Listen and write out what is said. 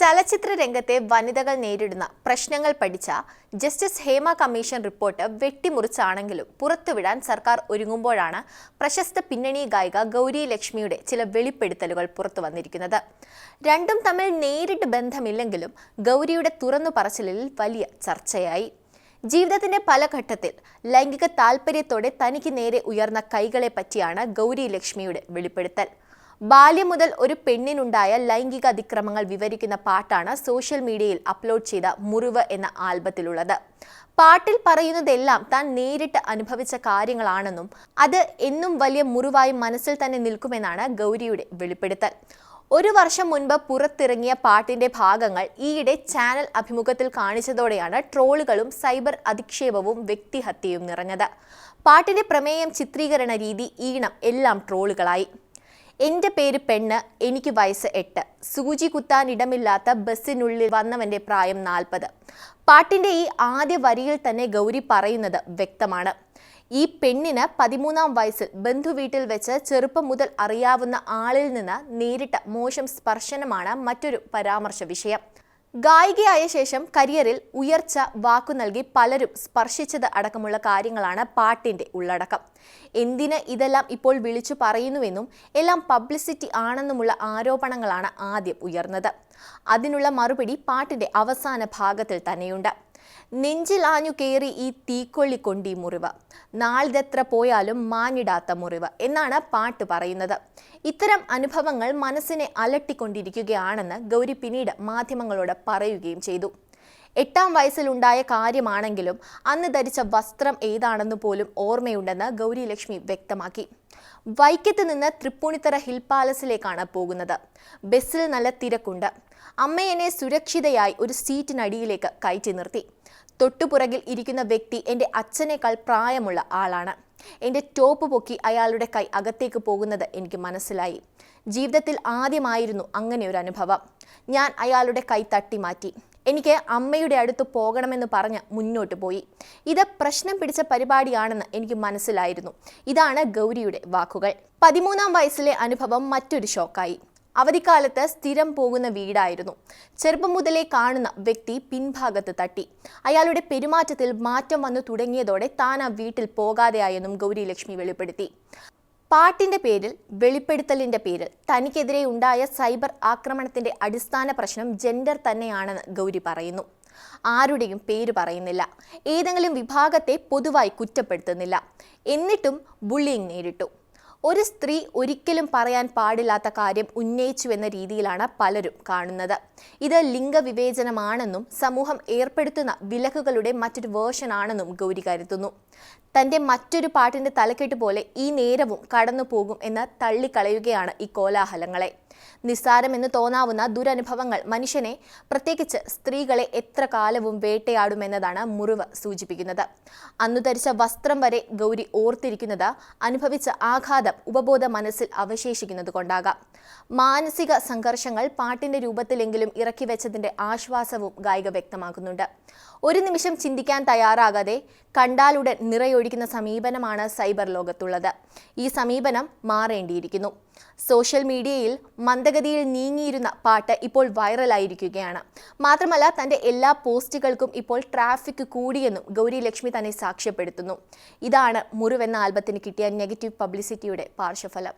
ചലച്ചിത്ര രംഗത്തെ വനിതകൾ നേരിടുന്ന പ്രശ്നങ്ങൾ പഠിച്ച ജസ്റ്റിസ് ഹേമ കമ്മീഷൻ റിപ്പോർട്ട് വെട്ടിമുറിച്ചാണെങ്കിലും പുറത്തുവിടാൻ സർക്കാർ ഒരുങ്ങുമ്പോഴാണ് പ്രശസ്ത പിന്നണി ഗായിക ഗൗരി ലക്ഷ്മിയുടെ ചില വെളിപ്പെടുത്തലുകൾ പുറത്തു വന്നിരിക്കുന്നത്. രണ്ടും തമ്മിൽ നേരിട്ട് ബന്ധമില്ലെങ്കിലും ഗൗരിയുടെ തുറന്നു പറച്ചിലിൽ വലിയ ചർച്ചയായി. ജീവിതത്തിന്റെ പല ഘട്ടത്തിൽ ലൈംഗിക താല്പര്യത്തോടെ തനിക്ക് നേരെ ഉയർന്ന കൈകളെ പറ്റിയാണ് ഗൗരി ലക്ഷ്മിയുടെ വെളിപ്പെടുത്തൽ. ബാല്യം മുതൽ ഒരു പെണ്ണിനുണ്ടായ ലൈംഗിക അതിക്രമങ്ങൾ വിവരിക്കുന്ന പാട്ടാണ് സോഷ്യൽ മീഡിയയിൽ അപ്ലോഡ് ചെയ്ത മുറിവ് എന്ന ആൽബത്തിലുള്ളത്. പാട്ടിൽ പറയുന്നതെല്ലാം താൻ നേരിട്ട് അനുഭവിച്ച കാര്യങ്ങളാണെന്നും അത് എന്നും വലിയ മുറിവായി മനസ്സിൽ തന്നെ നിൽക്കുമെന്നാണ് ഗൗരിയുടെ വെളിപ്പെടുത്തൽ. ഒരു വർഷം മുൻപ് പുറത്തിറങ്ങിയ പാട്ടിന്റെ ഭാഗങ്ങൾ ഈയിടെ ചാനൽ അഭിമുഖത്തിൽ കാണിച്ചതോടെയാണ് ട്രോളുകളും സൈബർ അധിക്ഷേപവും വ്യക്തിഹത്യയും നിറഞ്ഞത്. പാട്ടിന്റെ പ്രമേയം ചിത്രീകരണ രീതി ഈണം എല്ലാം ട്രോളുകളായി. എന്റെ പേര് പെണ്ണ് എനിക്ക് വയസ്സ് എട്ട്. സൂചി കുത്താൻ ഇടമില്ലാത്ത ബസ്സിനുള്ളിൽ വന്നവന്റെ പ്രായം നാൽപ്പത്. പാട്ടിന്റെ ഈ ആദ്യ വരിയിൽ തന്നെ ഗൗരി പറയുന്നത് വ്യക്തമാണ്. ഈ പെണ്ണിന് പതിമൂന്നാം വയസ്സിൽ ബന്ധു വീട്ടിൽ വെച്ച് ചെറുപ്പം മുതൽ അറിയാവുന്ന ആളിൽ നിന്ന് നേരിട്ട മോശം സ്പർശനമാണ് മറ്റൊരു പരാമർശ വിഷയം. ഗായികയായ ശേഷം കരിയറിൽ ഉയർച്ച വാക്കു നൽകി പലരും സ്പർശിച്ചത് അടക്കമുള്ള കാര്യങ്ങളാണ് പാട്ടിന്റെ ഉള്ളടക്കം. എന്തിന് ഇതെല്ലാം ഇപ്പോൾ വിളിച്ചു പറയുന്നുവെന്നും എല്ലാം പബ്ലിസിറ്റി ആണെന്നുമുള്ള ആരോപണങ്ങളാണ് ആദ്യം ഉയർന്നത്. അതിനുള്ള മറുപടി പാട്ടിന്റെ അവസാന ഭാഗത്തിൽ തന്നെയുണ്ട്. നെഞ്ചിൽ ആഞ്ഞു കയറി ഈ തീക്കൊള്ളി കൊണ്ടീ മുറിവ്. നാളിതെത്ര പോയാലും മാഞ്ഞിടാത്ത മുറിവ് എന്നാണ് പാട്ട് പറയുന്നത്. ഇത്തരം അനുഭവങ്ങൾ മനസ്സിനെ അലട്ടിക്കൊണ്ടിരിക്കുകയാണെന്ന് ഗൗരി പിന്നീട് മാധ്യമങ്ങളോട് പറയുകയും ചെയ്തു. എട്ടാം വയസ്സിലുണ്ടായ കാര്യമാണെങ്കിലും അന്ന് ധരിച്ച വസ്ത്രം ഏതാണെന്ന് പോലും ഓർമ്മയുണ്ടെന്ന് ഗൗരി ലക്ഷ്മി വ്യക്തമാക്കി. വൈക്കത്ത് നിന്ന് തൃപ്പൂണിത്തറ ഹിൽ പാലസിലേക്കാണ് പോകുന്നത്. ബസ്സിൽ നല്ല തിരക്കുണ്ട്. അമ്മ എന്നെ സുരക്ഷിതയായി ഒരു സീറ്റിനടിയിലേക്ക് കയറ്റി നിർത്തി. തൊട്ടുപുറകിൽ ഇരിക്കുന്ന വ്യക്തി എന്റെ അച്ഛനേക്കാൾ പ്രായമുള്ള ആളാണ്. എന്റെ ടോപ്പ് പൊക്കി അയാളുടെ കൈ അകത്തേക്ക് പോകുന്നത് എനിക്ക് മനസ്സിലായി. ജീവിതത്തിൽ ആദ്യമായിരുന്നു അങ്ങനെ ഒരു അനുഭവം. ഞാൻ അയാളുടെ കൈ തട്ടി മാറ്റി. എനിക്ക് അമ്മയുടെ അടുത്ത് പോകണമെന്ന് പറഞ്ഞ് മുന്നോട്ട് പോയി. ഇത് പ്രശ്നം പിടിച്ച പരിപാടിയാണെന്ന് എനിക്ക് മനസ്സിലായിരുന്നു. ഇതാണ് ഗൗരിയുടെ വാക്കുകൾ. പതിമൂന്നാം വയസ്സിലെ അനുഭവം മറ്റൊരു ഷോക്കായി അവധിക്കാലത്ത് സ്ഥിരം പോകുന്ന വീടായിരുന്നു. ചെറുപ്പം മുതലേ കാണുന്ന വ്യക്തി പിൻഭാഗത്ത് തട്ടി. അയാളുടെ പെരുമാറ്റത്തിൽ മാറ്റം വന്നു തുടങ്ങിയതോടെ താൻ ആ വീട്ടിൽ പോകാതെയായെന്നും ഗൗരി ലക്ഷ്മി വെളിപ്പെടുത്തി. പാട്ടിന്റെ പേരിൽ വെളിപ്പെടുത്തലിന്റെ പേരിൽ തനിക്കെതിരെ ഉണ്ടായ സൈബർ ആക്രമണത്തിന്റെ അടിസ്ഥാന പ്രശ്നം ജെൻഡർ തന്നെയാണെന്ന് ഗൗരി പറയുന്നു. ആരുടെയും പേര് പറയുന്നില്ല. ഏതെങ്കിലും വിഭാഗത്തെ പൊതുവായി കുറ്റപ്പെടുത്തുന്നില്ല. എന്നിട്ടും ബുള്ളിങ് നേരിട്ടു. ഒരു സ്ത്രീ ഒരിക്കലും പറയാൻ പാടില്ലാത്ത കാര്യം ഉന്നയിച്ചു എന്ന രീതിയിലാണ് പലരും കാണുന്നത്. ഇത് ലിംഗവിവേചനമാണെന്നും സമൂഹം ഏർപ്പെടുത്തുന്ന വിലക്കുകളുടെ മറ്റൊരു വേർഷനാണെന്നും ഗൗരി കരുതുന്നു. തന്റെ മറ്റൊരു പാട്ടിന്റെ തലക്കെട്ട് പോലെ ഈ നേരവും കടന്നു പോകും എന്ന് തള്ളിക്കളയുകയാണ് ഈ കോലാഹലങ്ങളെ. നിസ്സാരമെന്ന് തോന്നാവുന്ന ദുരനുഭവങ്ങൾ മനുഷ്യനെ പ്രത്യേകിച്ച് സ്ത്രീകളെ എത്ര കാലവും വേട്ടയാടുമെന്നതാണ് മുറിവ് സൂചിപ്പിക്കുന്നത്. അന്നു ധരിച്ച വസ്ത്രം വരെ ഗൗരി ഓർത്തിരിക്കുന്നത് അനുഭവിച്ച ആഘാതം ഉപബോധ മനസ്സിൽ അവശേഷിക്കുന്നത് കൊണ്ടാകാം. മാനസിക സംഘർഷങ്ങൾ പാട്ടിന്റെ രൂപത്തിലെങ്കിലും ഇറക്കി വെച്ചതിന്റെ ആശ്വാസവും ഗായിക വ്യക്തമാക്കുന്നുണ്ട്. ഒരു നിമിഷം ചിന്തിക്കാൻ തയ്യാറാകാതെ കണ്ടാലുടൻ നിറയൊഴിക്കുന്ന സമീപനമാണ് സൈബർ ലോകത്തുള്ളത്. ഈ സമീപനം മാറേണ്ടിയിരിക്കുന്നു. സോഷ്യൽ മീഡിയയിൽ മന്ദഗതിയിൽ നീങ്ങിയിരുന്ന പാട്ട് ഇപ്പോൾ വൈറലായിരിക്കുകയാണ്. മാത്രമല്ല തന്റെ എല്ലാ പോസ്റ്റുകൾക്കും ഇപ്പോൾ ട്രാഫിക് കൂടിയെന്നും ഗൗരി ലക്ഷ്മി തന്നെ സാക്ഷ്യപ്പെടുത്തുന്നു. ഇതാണ് മുറിവെന്ന ആൽബത്തിന് കിട്ടിയ നെഗറ്റീവ് പബ്ലിസിറ്റിയുടെ പാർശ്വഫലം.